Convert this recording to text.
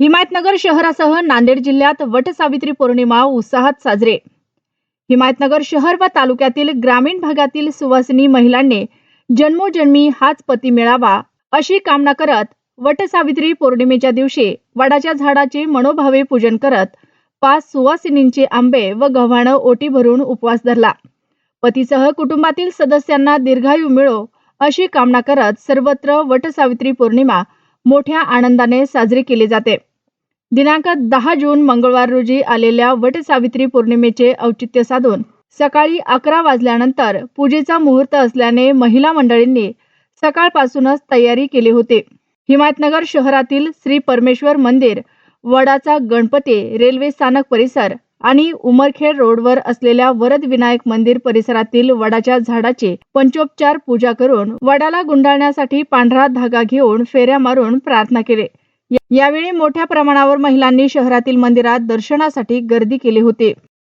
हिमायतनगर शहरासह नांदेड जिल्ह्यात वटसावित्री पौर्णिमा उत्साहात साजरे. हिमायतनगर शहर व तालुक्यातील ग्रामीण भागातील सुवासिनी महिलांनी जन्मोजन्मी हाच पती मिळावा अशी कामना करत वटसावित्री पौर्णिमेच्या दिवशी वडाच्या झाडाचे मनोभावे पूजन करत पाच सुवासिनींचे आंबे व गव्हाणं ओटी भरून उपवास धरला. पतीसह कुटुंबातील सदस्यांना दीर्घायू मिळो अशी कामना करत सर्वत्र वटसावित्री पौर्णिमा मोठ्या आनंदाने साजरी केली जाते. दिनांक दहा जून मंगळवार रोजी आलेल्या वटसावित्री पौर्णिमेचे औचित्य साधून सकाळी अकरा वाजल्यानंतर पूजेचा मुहूर्त असल्याने महिला मंडळींनी सकाळपासूनच तयारी केली होती. हिमायतनगर शहरातील श्री परमेश्वर मंदिर वडाचा गणपती रेल्वे स्थानक परिसर आणि उमरखेड रोडवर असलेल्या वरद विनायक मंदिर परिसरातील वडाच्या झाडाची पंचोपचार पूजा करून वडाला गुंडाळण्यासाठी पांढरा धागा घेऊन फेऱ्या मारून प्रार्थना केली. यावेळी मोठ्या प्रमाणावर महिलांनी शहरातील मंदिरात दर्शनासाठी गर्दी केली होती.